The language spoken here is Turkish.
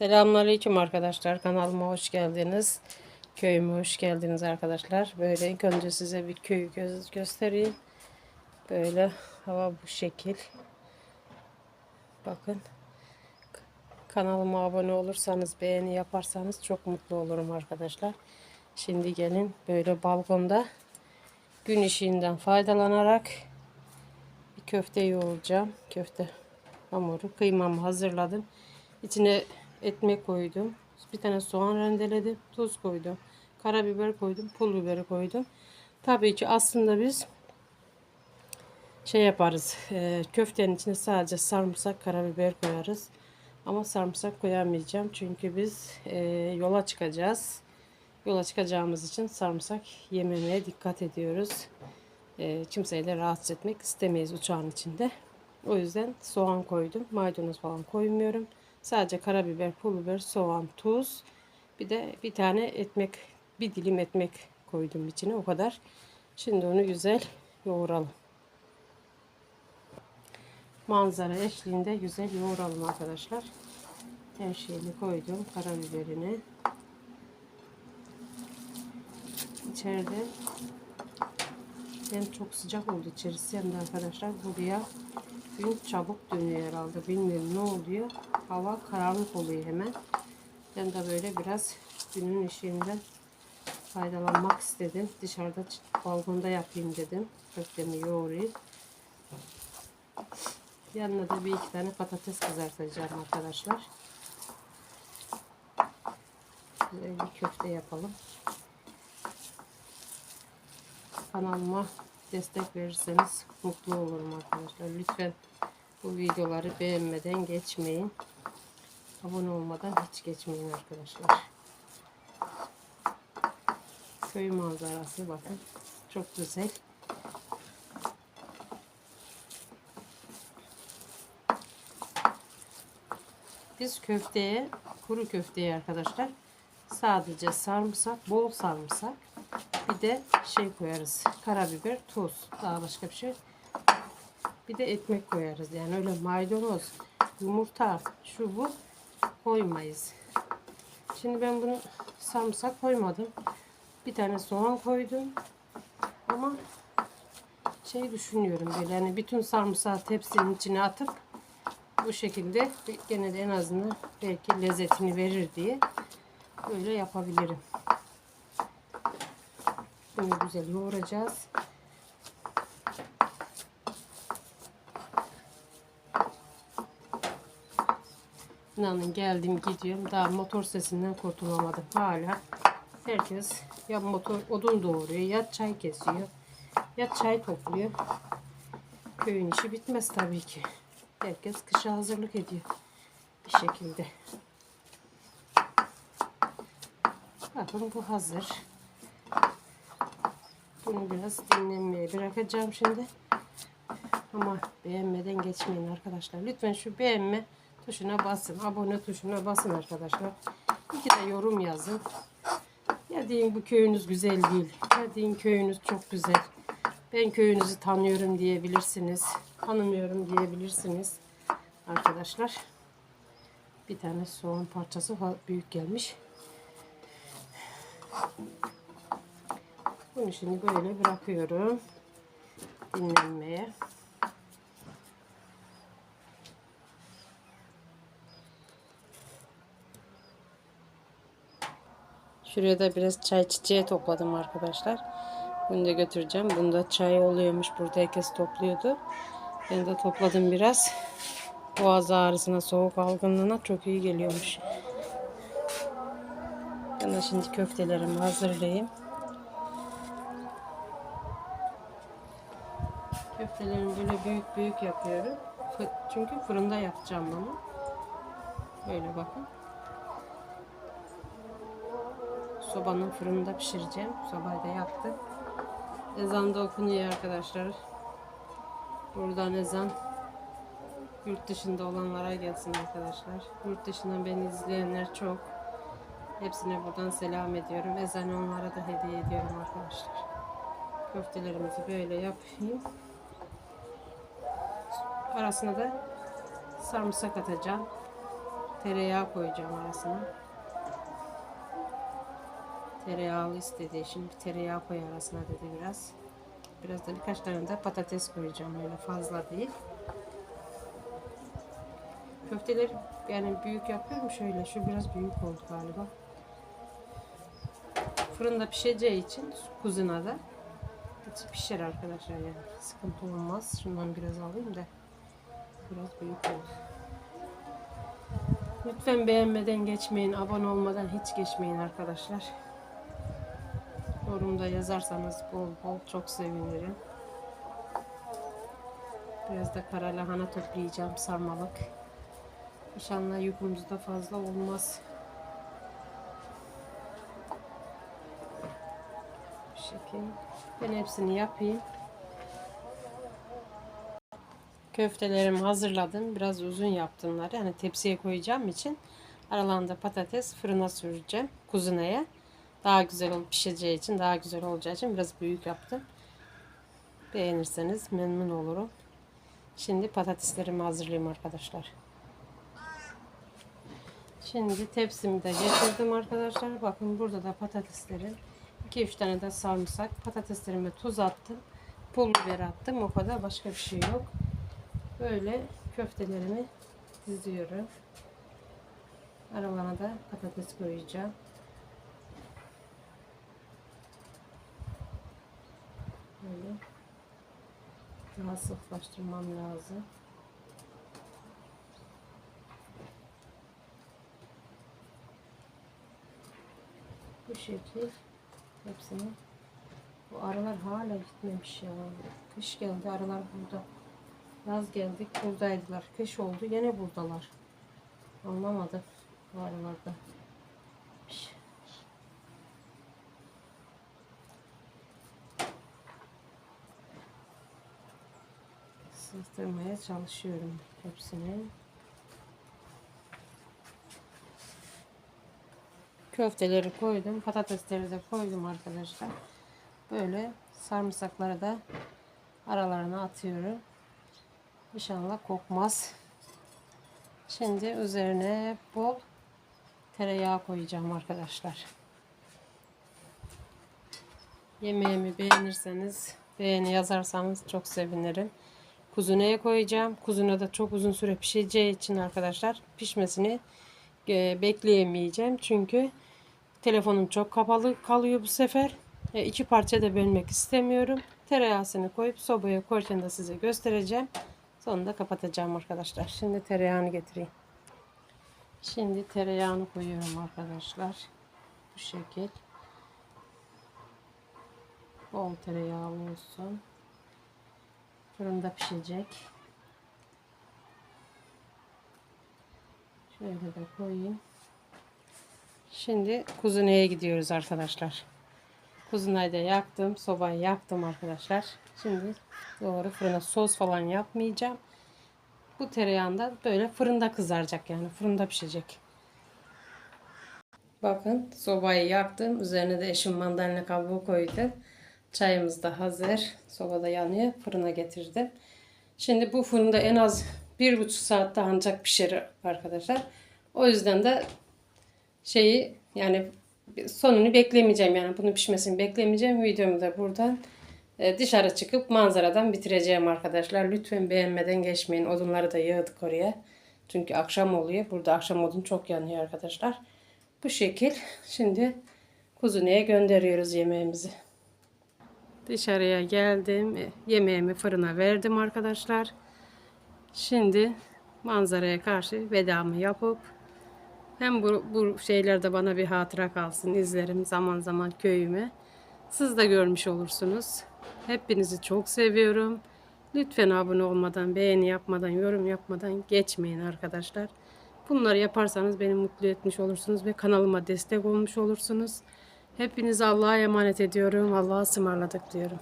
Selamünaleyküm arkadaşlar. Kanalıma hoş geldiniz. Köyüme hoş geldiniz arkadaşlar. Böyle ilk önce size bir köyü göz göstereyim. Böyle hava bu şekil. Bakın. Kanalıma abone olursanız, beğeni yaparsanız çok mutlu olurum arkadaşlar. Şimdi gelin böyle balkonda gün ışığından faydalanarak bir köfte yoğuracağım. Köfte hamuru. Kıymamı hazırladım. İçine ekmek koydum. Bir tane soğan rendeledim. Tuz koydum. Karabiber koydum. Pul biberi koydum. Tabii ki aslında biz şey yaparız. e, köftenin içine sadece sarımsak, karabiber koyarız. Ama sarımsak koyamayacağım. Çünkü biz e, yola çıkacağız. Yola çıkacağımız için sarımsak yememeye dikkat ediyoruz. E, kimseyi de rahatsız etmek istemeyiz uçağın içinde. O yüzden soğan koydum. Maydanoz falan koymuyorum. Sadece karabiber, pul biber, soğan, tuz. Bir de bir tane ekmek, bir dilim ekmek koydum içine. O kadar. Şimdi onu güzel yoğuralım. Manzara eşliğinde güzel yoğuralım arkadaşlar. Şeyini koydum. Karabiberini. İçeride hem çok sıcak oldu içerisi hem de arkadaşlar buraya gün çabuk dönüyor herhalde. Bilmiyorum ne oluyor. Hava karanlık oluyor hemen. Ben de böyle biraz günün ışığından faydalanmak istedim. Dışarıda balkonda yapayım dedim. Köftemi yoğurayım. Yanına da bir iki tane patates kızartacağım arkadaşlar. Güzel bir köfte yapalım. Kanalıma destek verirseniz mutlu olurum arkadaşlar. Lütfen bu videoları beğenmeden geçmeyin. Abone olmadan hiç geçmeyin arkadaşlar. Köy manzarası bakın. Çok güzel. Biz köfteye, kuru köfteye arkadaşlar sadece sarımsak, bol sarımsak bir de şey koyarız. Karabiber, tuz. Daha başka bir şey. Bir de ekmek koyarız. Yani öyle maydanoz, yumurta, şu bu koymayız. Şimdi ben bunu sarımsak koymadım. Bir tane soğan koydum. Ama şey düşünüyorum böyle hani bütün sarımsağı tepsinin içine atıp bu şekilde gene de en azından belki lezzetini verir diye böyle yapabilirim. Bunu güzel yoğuracağız. İnanın geldim gidiyorum. Daha motor sesinden kurtulamadım. Hala herkes ya motor odun doğuruyor ya çay kesiyor ya çay topluyor. Köyün işi bitmez tabii ki. Herkes kışa hazırlık ediyor. Bir şekilde. Bakın bu hazır. Bunu biraz dinlenmeye bırakacağım şimdi. Ama beğenmeden geçmeyin arkadaşlar. Lütfen şu beğenme tuşuna basın. Abone tuşuna basın arkadaşlar. İki de yorum yazın. Ya deyin bu köyünüz güzel değil. Ya deyin köyünüz çok güzel. Ben köyünüzü tanıyorum diyebilirsiniz. Tanımıyorum diyebilirsiniz. Arkadaşlar. Bir tane soğan parçası büyük gelmiş. Bunu şimdi böyle bırakıyorum. Dinlenmeye. Şuraya da biraz çay çiçeği topladım arkadaşlar. Bunu da götüreceğim. Bunda çay oluyormuş. Burada herkes topluyordu. Ben de topladım biraz. Boğaz ağrısına, soğuk algınlığına çok iyi geliyormuş. Ben de şimdi köftelerimi hazırlayayım. Köftelerimi böyle büyük büyük yapıyorum. Çünkü fırında yapacağım bunu. Böyle bakın. Sobanın fırında pişireceğim. Sobayı da yaktım. Ezan da okunuyor arkadaşlar. Buradan ezan yurt dışında olanlara gelsin arkadaşlar. Yurt dışından beni izleyenler çok. Hepsine buradan selam ediyorum. Ezanı onlara da hediye ediyorum arkadaşlar. Köftelerimizi böyle yapayım. Arasına da sarımsak atacağım. tereyağı koyacağım arasına. Tereyağlı istedi. Şimdi tereyağı koy arasına dedi biraz. Biraz da birkaç tane de patates koyacağım öyle fazla değil. Köfteleri yani büyük yapıyorum şöyle. Şu biraz büyük oldu galiba. Fırında pişeceği için kuzuna da pişer arkadaşlar yani. Sıkıntı olmaz. Şundan biraz alayım da. Biraz büyük oldu. Lütfen beğenmeden geçmeyin. Abone olmadan hiç geçmeyin arkadaşlar. Yorumda yazarsanız bol bol çok sevinirim. Biraz da kara lahana toplayacağım sarmalık. İnşallah yükümüz de fazla olmaz. Bu şekil. Ben hepsini yapayım. Köftelerimi hazırladım. Biraz uzun yaptımları. Yani tepsiye koyacağım için aralarında patates fırına süreceğim. Kuzunaya. Daha güzel olup pişeceği için, daha güzel olacağı için biraz büyük yaptım. Beğenirseniz memnun olurum. Şimdi patateslerimi hazırlayayım arkadaşlar. Şimdi tepsimi de getirdim arkadaşlar. Bakın burada da patateslerim. 2-3 tane de sarımsak. Patateslerime tuz attım. Pul biber attım. O kadar başka bir şey yok. Böyle köftelerimi diziyorum. Aralarına da patates koyacağım. Böyle daha sıklaştırmam lazım. Bu şekil hepsini. Bu arılar hala gitmemiş ya. Kış geldi arılar burada. Yaz geldik buradaydılar. Kış oldu yine buradalar. Anlamadım bu arılarda. Sızdırmaya çalışıyorum hepsini. Köfteleri koydum. Patatesleri de koydum arkadaşlar. Böyle sarımsakları da aralarına atıyorum. İnşallah kokmaz. Şimdi üzerine bol tereyağı koyacağım arkadaşlar. Yemeğimi beğenirseniz beğeni yazarsanız çok sevinirim. Kuzuneye koyacağım. Kuzuna da çok uzun süre pişeceği için arkadaşlar pişmesini e, bekleyemeyeceğim. Çünkü telefonum çok kapalı kalıyor bu sefer. E, iki parça da bölmek istemiyorum. Tereyağısını koyup sobaya koyarken de size göstereceğim. Sonunda kapatacağım arkadaşlar. Şimdi tereyağını getireyim. Şimdi tereyağını koyuyorum arkadaşlar. Bu şekil. Bol tereyağlı olsun. Fırında pişecek. Şöyle de koyayım. Şimdi kuzuneye gidiyoruz arkadaşlar. Kuzunayı da yaktım. Sobayı yaktım arkadaşlar. Şimdi doğru fırına sos falan yapmayacağım. Bu tereyağında böyle fırında kızaracak yani. Fırında pişecek. Bakın sobayı yaktım. Üzerine de eşim mandalina kabuğu koydu. Çayımız da hazır. Sobada yanıyor. Fırına getirdim. Şimdi bu fırında en az bir buçuk saatte ancak pişer arkadaşlar. O yüzden de şeyi yani sonunu beklemeyeceğim yani bunun pişmesini beklemeyeceğim. Videomu da buradan dışarı çıkıp manzaradan bitireceğim arkadaşlar. Lütfen beğenmeden geçmeyin. Odunları da yığdık oraya. Çünkü akşam oluyor. Burada akşam odun çok yanıyor arkadaşlar. Bu şekil. Şimdi kuzuneye gönderiyoruz yemeğimizi. Dışarıya geldim. E, Yemeğimi fırına verdim arkadaşlar. Şimdi manzaraya karşı vedamı yapıp hem bu, bu şeyler de bana bir hatıra kalsın. izlerim zaman zaman köyüme. Siz de görmüş olursunuz. Hepinizi çok seviyorum. Lütfen abone olmadan, beğeni yapmadan, yorum yapmadan geçmeyin arkadaşlar. Bunları yaparsanız beni mutlu etmiş olursunuz ve kanalıma destek olmuş olursunuz. Hepinizi Allah'a emanet ediyorum. Allah'a ısmarladık diyorum.